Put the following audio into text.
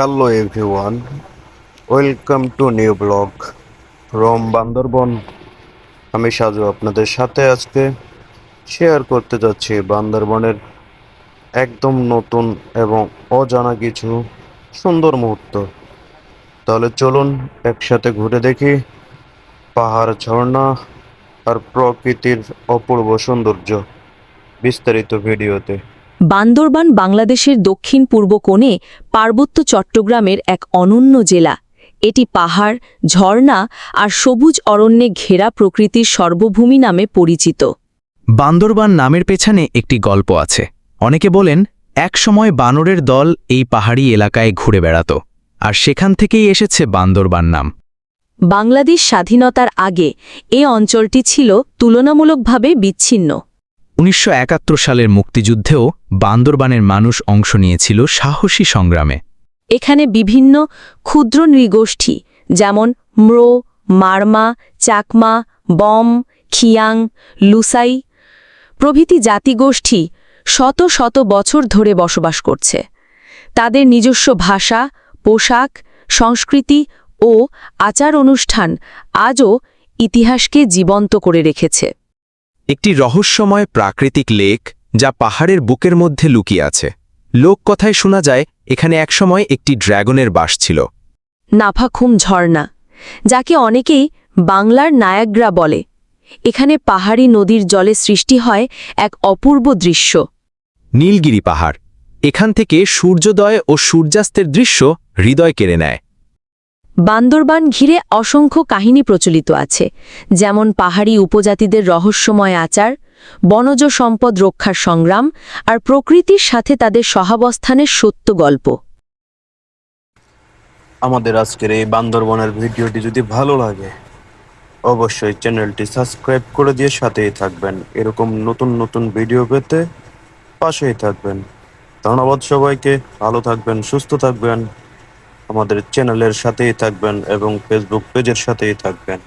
Hello everyone welcome to new blog Rome Bandarban আমি সাজু আপনাদের সাথে আজকে শেয়ার করতে যাচ্ছি বান্দরবনের একদম নতুন এবং অজানা কিছু সুন্দর মুহূর্ত। তাহলে চলুন একসাথে ঘুরে দেখি পাহাড় ঝর্ণা আর প্রকৃতির অপূর্ব সৌন্দর্য বিস্তারিত ভিডিওতে। বান্দরবান বাংলাদেশের দক্ষিণ পূর্ব কোণে পার্বত্য চট্টগ্রামের এক অনন্য জেলা। এটি পাহাড় ঝর্ণা আর সবুজ অরণ্যে ঘেরা প্রকৃতির সর্বভূমি নামে পরিচিত। বান্দরবান নামের পেছনে একটি গল্প আছে। অনেকে বলেন এক সময় বানরের দল এই পাহাড়ি এলাকায় ঘুরে বেড়াত আর সেখান থেকেই এসেছে বান্দরবান নাম। বাংলাদেশ স্বাধীনতার আগে এ অঞ্চলটি ছিল তুলনামূলকভাবে বিচ্ছিন্ন। উনিশশো একাত্তর সালের মুক্তিযুদ্ধেও বান্দরবানের মানুষ অংশ নিয়েছিল সাহসী সংগ্রামে। এখানে বিভিন্ন ক্ষুদ্র নৃগোষ্ঠী, যেমন ম্রো, মারমা, চাকমা, বম, খিয়াং, লুসাই প্রভৃতি জাতিগোষ্ঠী শত শত বছর ধরে বসবাস করছে। তাদের নিজস্ব ভাষা, পোশাক, সংস্কৃতি ও আচার অনুষ্ঠান আজও ইতিহাসকে জীবন্ত করে রেখেছে। একটি রহস্যময় প্রাকৃতিক লেক যা পাহাড়ের বুকের মধ্যে লুকিয়ে আছে। লোককথায় শোনা যায় এখানে একসময় একটি ড্র্যাগনের বাস ছিল। নাফাখুম ঝর্ণা যাকে অনেকেই বাংলার নায়াগ্রা বলে। এখানে পাহাড়ি নদীর জলে সৃষ্টি হয় এক অপূর্ব দৃশ্য। নীলগিরি পাহাড়। এখান থেকে সূর্যোদয় ও সূর্যাস্তের দৃশ্য হৃদয় কেড়ে নেয়। বান্দরবান ঘিরে অসংখ্য কাহিনী প্রচলিত আছে, যেমন পাহাড়ি উপজাতিদের রহস্যময় আচার, বনজ সম্পদ রক্ষার সংগ্রাম আর প্রকৃতির সাথে তাদের সহাবস্থানের সত্য গল্প। আমাদের আজকের এই বান্দরবনের ভিডিওটি যদি ভালো লাগে, অবশ্যই চ্যানেলটি সাবস্ক্রাইব করে দিয়ে সাথেই থাকবেন। এরকম নতুন নতুন ভিডিও পেতে পাশেই থাকবেন। ধন্যবাদ সবাইকে, ভালো থাকবেন, সুস্থ থাকবেন। আমাদের চ্যানেলের সাথেই থাকবেন এবং ফেসবুক পেজের সাথেই থাকবেন।